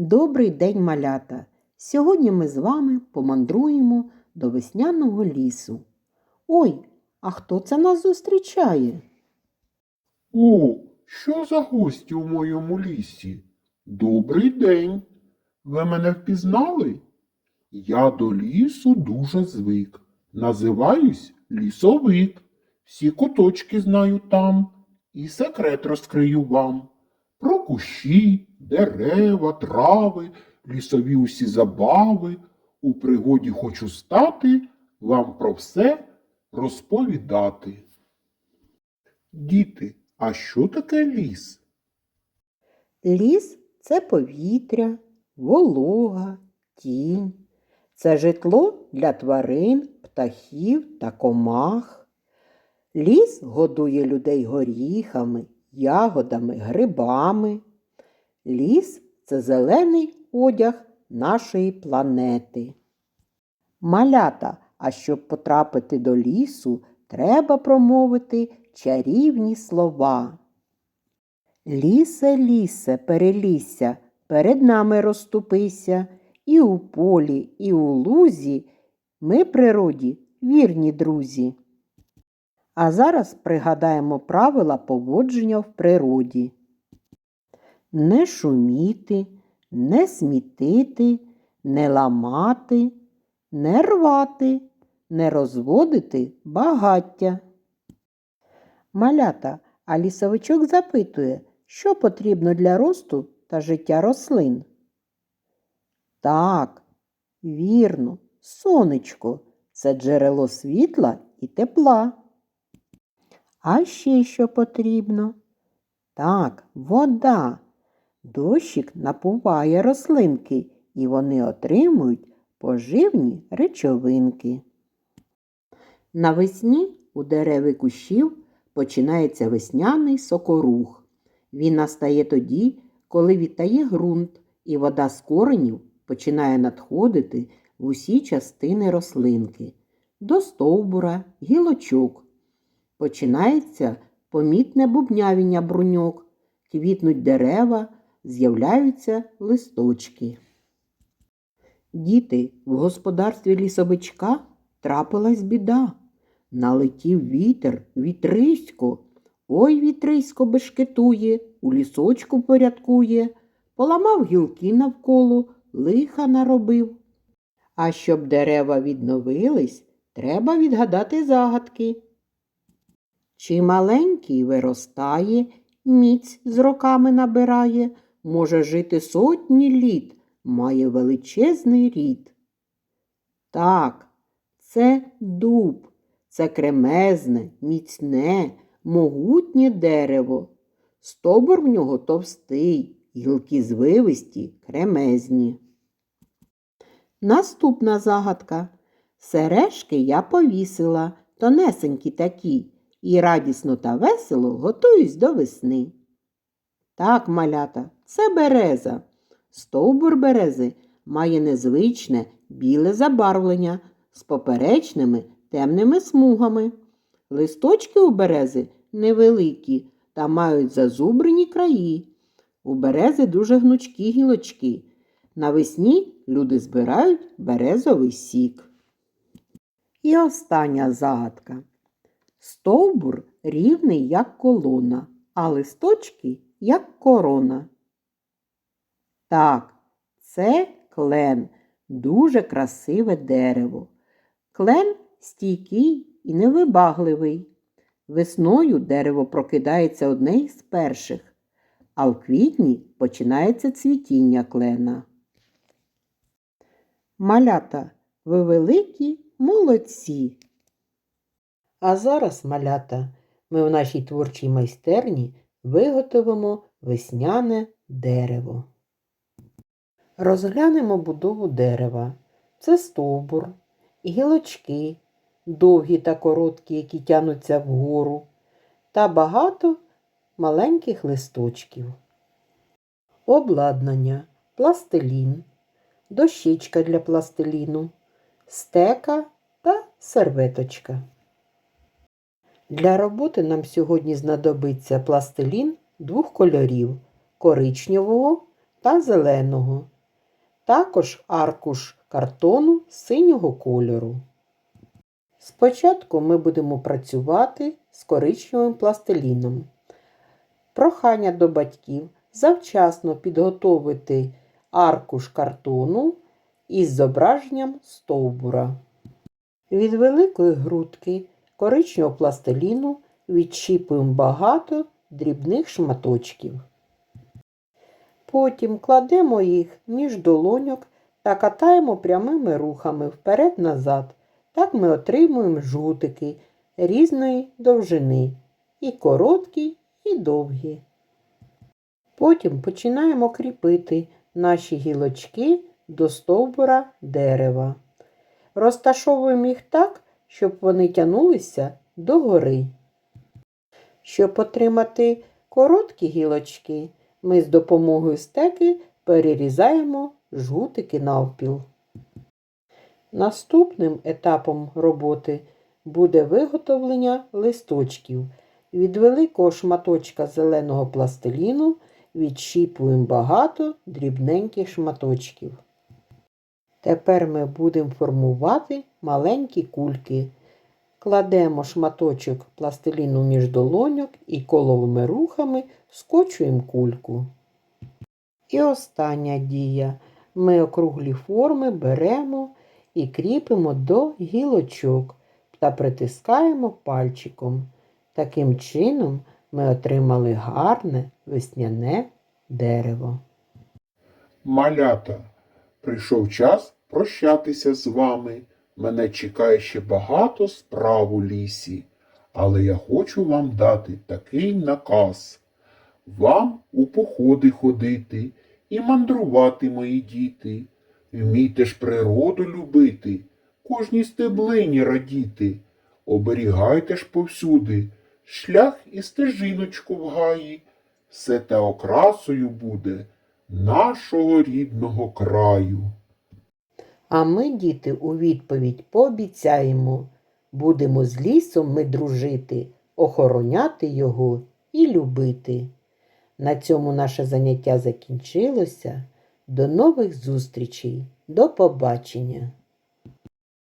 Добрий день, малята! Сьогодні ми з вами помандруємо до весняного лісу. Ой, а хто це нас зустрічає? О, що за гості у моєму лісі? Добрий день. Ви мене впізнали? Я до лісу дуже звик. Називаюсь лісовик. Всі куточки знаю там і секрет розкрию вам. Про кущі, дерева, трави, лісові усі забави. У пригоді хочу стати, вам про все розповідати. Діти, а що таке ліс? Ліс це повітря, волога, тінь. Це житло для тварин, птахів та комах. Ліс годує людей горіхами, ягодами, грибами. Ліс це зелений одяг нашої планети. Малята, а щоб потрапити до лісу, треба промовити чарівні слова. Лісе, лісе, перелісся, перед нами розступися, і у полі, і у лузі ми природі вірні друзі. А зараз пригадаємо правила поводження в природі. Не шуміти, не смітити, не ламати, не рвати, не розводити багаття. Малята, а лісовичок запитує, що потрібно для росту та життя рослин. Так, вірно, сонечко це джерело світла і тепла. А ще що потрібно? Так, вода. Дощик напуває рослинки, і вони отримують поживні речовинки. Навесні у дереви кущів починається весняний сокорух. Він настає тоді, коли відтає ґрунт, і вода з коренів починає надходити в усі частини рослинки, до стовбура, гілочок. Починається помітне бубнявіння бруньок, квітнуть дерева, з'являються листочки. Діти, в господарстві лісовичка трапилась біда. Налетів вітер, вітрисько. Ой, вітрисько бешкетує, у лісочку порядкує, поламав гілки навколо, лиха наробив. А щоб дерева відновились, треба відгадати загадки. Чи маленький виростає, міць з роками набирає, може жити сотні літ, має величезний рід. Так, це дуб, це кремезне, міцне, могутнє дерево. Стобор в нього товстий, гілки звивисті, кремезні. Наступна загадка. Сережки я повісила, тонесенькі такі, і радісно та весело готуюсь до весни. Так, малята, це береза. Стовбур берези має незвичне біле забарвлення з поперечними темними смугами. Листочки у берези невеликі та мають зазубрені краї. У берези дуже гнучкі гілочки. Навесні люди збирають березовий сік. І остання загадка. Стовбур рівний, як колона, а листочки, як корона. Так, це клен, дуже красиве дерево. Клен стійкий і невибагливий. Весною дерево прокидається одне із перших, а в квітні починається цвітіння клена. Малята, ви великі молодці. А зараз, малята, ми в нашій творчій майстерні виготовимо весняне дерево. Розглянемо будову дерева. Це стовбур, гілочки, довгі та короткі, які тянуться вгору, та багато маленьких листочків. Обладнання, пластилін, дощечка для пластиліну, стека та серветочка. Для роботи нам сьогодні знадобиться пластилін двох кольорів коричневого та зеленого. Також аркуш картону синього кольору. Спочатку ми будемо працювати з коричневим пластиліном. Прохання до батьків завчасно підготовити аркуш картону із зображенням стовбура. Від великої грудки коричневого пластиліну відщіпуємо багато дрібних шматочків. Потім кладемо їх між долоньок та катаємо прямими рухами вперед-назад. Так ми отримуємо жгутики різної довжини і короткі, і довгі. Потім починаємо кріпити наші гілочки до стовбура дерева. Розташовуємо їх так, щоб вони тягнулися догори. Щоб отримати короткі гілочки, ми з допомогою стеки перерізаємо жгутики навпіл. Наступним етапом роботи буде виготовлення листочків. Від великого шматочка зеленого пластиліну відщіпуємо багато дрібненьких шматочків. Тепер ми будемо формувати маленькі кульки. Кладемо шматочок пластиліну між долоньок і коловими рухами скочуємо кульку. І остання дія. Ми округлі форми беремо і кріпимо до гілочок та притискаємо пальчиком. Таким чином ми отримали гарне весняне дерево. Малята, прийшов час прощатися з вами. Мене чекає ще багато справ у лісі, але я хочу вам дати такий наказ. Вам у походи ходити і мандрувати, мої діти. Вмійте ж природу любити, кожній стеблині радіти. Оберігайте ж повсюди шлях і стежиночку в гаї. Все те окрасою буде нашого рідного краю. А ми, діти, у відповідь пообіцяємо, будемо з лісом ми дружити, охороняти його і любити. На цьому наше заняття закінчилося. До нових зустрічей. До побачення!